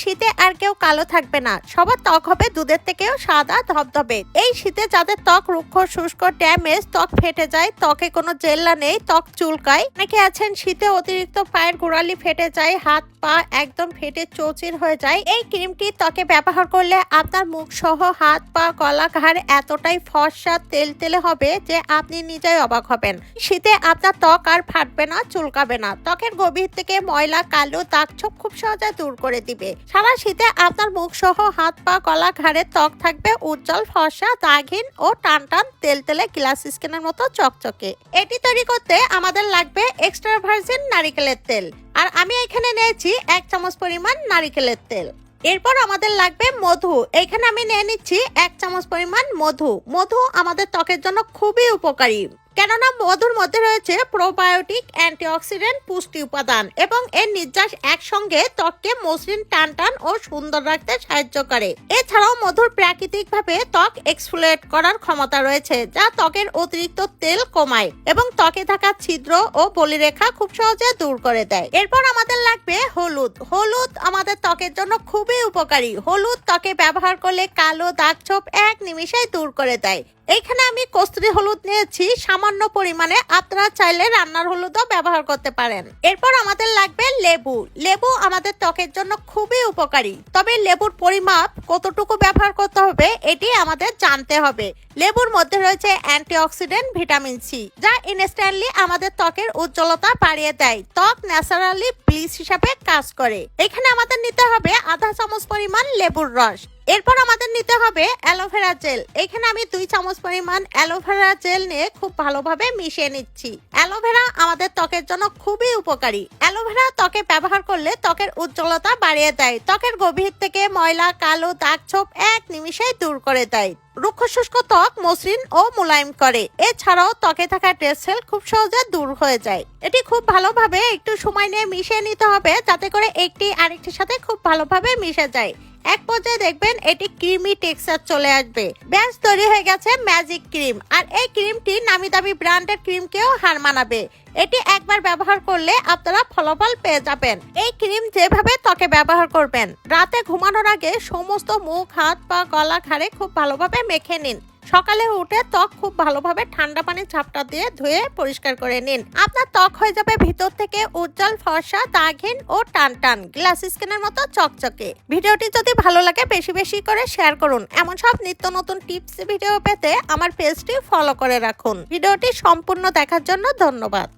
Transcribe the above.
শীতে আর কেউ কালো থাকবে না। সবার ত্বক হবে দুধের থেকেও সাদা, ধবধবে। এই শীতে যাদের ত্বক রুক্ষ, শুষ্ক, ড্যামেজ, ত্বক ফেটে যায়, ত্বকে কোনো জেল্লা নেই, ত্বক চুলকায়। অনেকে আছেন, শীতে অতিরিক্ত পায়ের গোড়ালি ফেটে যায়, হাত, পা একদম ফেটে চৌচির হয়ে যায়। এই ক্রিমটি ত্বকে ব্যবহার করলে আপনার মুখ সহ হাত, পা, গলা, ঘাড় এতটাই ফর্সা তেল তেলে হবে যে আপনি নিজেই অবাক হবেন। শীতে আপনার ত্বক আর ফাটবে না, চুলকাবে না। ত্বকের গভীর থেকে ময়লা, কালো দাগ ছোপ খুব সহজে দূর করে দিবে। সারা শীতে আপনার মুখ সহ হাত পা, গলা ঘাড়ের ত্বক থাকবে, উজ্জ্বল ফর্সা, দাগহীন ও টান টান তেল তেলে গ্লাস স্কিনের মতো চকচকে। এটি তৈরি করতে আমাদের লাগবে এক্সট্রা ভার্জিন নারিকেলের তেল। আর আমি এখানে নিয়েছি এক চামচ পরিমাণ নারিকেলের তেল। এরপর আমাদের লাগবে মধু। এখানে আমি নিয়ে নিচ্ছি এক চামচ পরিমাণ মধু। মধু আমাদের ত্বকের জন্য খুবই উপকারী। কেননা মধুর মধ্যে রয়েছে প্রোবায়োটিক, অ্যান্টিঅক্সিডেন্ট, পুষ্টি উপাদান এবং এর নির্যাস একসঙ্গে ত্বককে মসৃণ টান টান ও সুন্দর রাখতে সাহায্য করে। এছাড়াও মধুর প্রাকৃতিকভাবে ত্বক এক্সফোলিয়েট করার ক্ষমতা রয়েছে, যা ত্বকের অতিরিক্ত তেল কমায় এবং ত্বকে থাকা ছিদ্র ও বলিরেখা খুব সহজে দূর করে দেয়। এরপর আমাদের লাগবে হলুদ। হলুদ আমাদের ত্বকের জন্য খুবই উপকারী। হলুদ ত্বকে ব্যবহার করলে কালো দাগ ছোপ এক নিমিষেই দূর করে দেয়। এইখানে আমি কস্তুরি হলুদ নিয়েছি, সামান্য পরিমাণে। আপনারা চাইলে রান্নার হলুদও ব্যবহার করতে পারেন। এরপর আমাদের লাগবে লেবু। লেবু আমাদের ত্বকের জন্য খুবই উপকারী। তবে লেবুর পরিমাপ কতটুকু ব্যবহার করতে হবে, এটি আমাদের জানতে হবে। লেবুর মধ্যে রয়েছে অ্যান্টিঅক্সিডেন্ট ভিটামিন সি, যা ইনস্ট্যান্টলি আমাদের ত্বকের উজ্জ্বলতা বাড়িয়ে দেয়। ত্বক ন্যাচারালি ব্লিচ হিসাবে কাজ করে। এখানে আমাদের নিতে হবে আধা চামচ পরিমাণ লেবুর রস। এরপর আমাদের নিতে হবে অ্যালোভেরা জেল। এখানে আমি দুই চামচ পরিমাণ অ্যালোভেরা জেল নিয়ে খুব ভালোভাবে মিশিয়ে নিচ্ছি। অ্যালোভেরা আমাদের ত্বকের জন্য খুবই উপকারী। অ্যালোভেরা ত্বকে ব্যবহার করলে ত্বকের উজ্জ্বলতা বাড়িয়ে দেয়। ত্বকের গভীর থেকে ময়লা, কালো দাগ, ছোপ এক নিমিষেই দূর করে দেয়। রুক্ষ শুষ্ক ত্বক মসৃণ ও মোলায়েম করে। এছাড়াও ত্বকে থাকা ড্রেস সেল খুব সহজে দূর হয়ে যায়। এটি খুব ভালোভাবে একটু সময় নিয়ে মিশিয়ে নিতে হবে, যাতে করে একটি আরেকটির সাথে খুব ভালোভাবে মিশে যায়। এক পর্যায়ে দেখবেন এটি ক্রিমি টেক্সচার চলে আসবে। ব্যাস তৈরি হয়ে গেছে ম্যাজিক ক্রিম। আর এই ক্রিমটি নামি দামি ব্র্যান্ডের ক্রিমকেও হার মানাবে। এটি একবার ব্যবহার করলে আপনারা ফলাফল পেয়ে যাবেন। এই ক্রিম যেভাবে ত্বকে ব্যবহার করবেন, রাতে ঘুমানোর আগে সমস্ত মুখ, হাত, পা, গলা, ঘাড়ে খুব ভালোভাবে মেখে নিন। সকালে উঠে ত্বক খুব ভালোভাবে ঠান্ডা পানির ঝাপটা দিয়ে ধুয়ে পরিষ্কার করে নিন। আপনার ত্বক হয়ে যাবে ভিতর থেকে উজ্জ্বল ফর্সা, দাগহীন ও টান টান গ্লাস স্কিনের মতো চকচকে। ভিডিওটি যদি ভালো লাগে বেশি বেশি করে শেয়ার করুন। এমন সব নিত্য নতুন টিপস, ভিডিও পেতে আমার পেজটি ফলো করে রাখুন। ভিডিওটি সম্পূর্ণ দেখার জন্য ধন্যবাদ।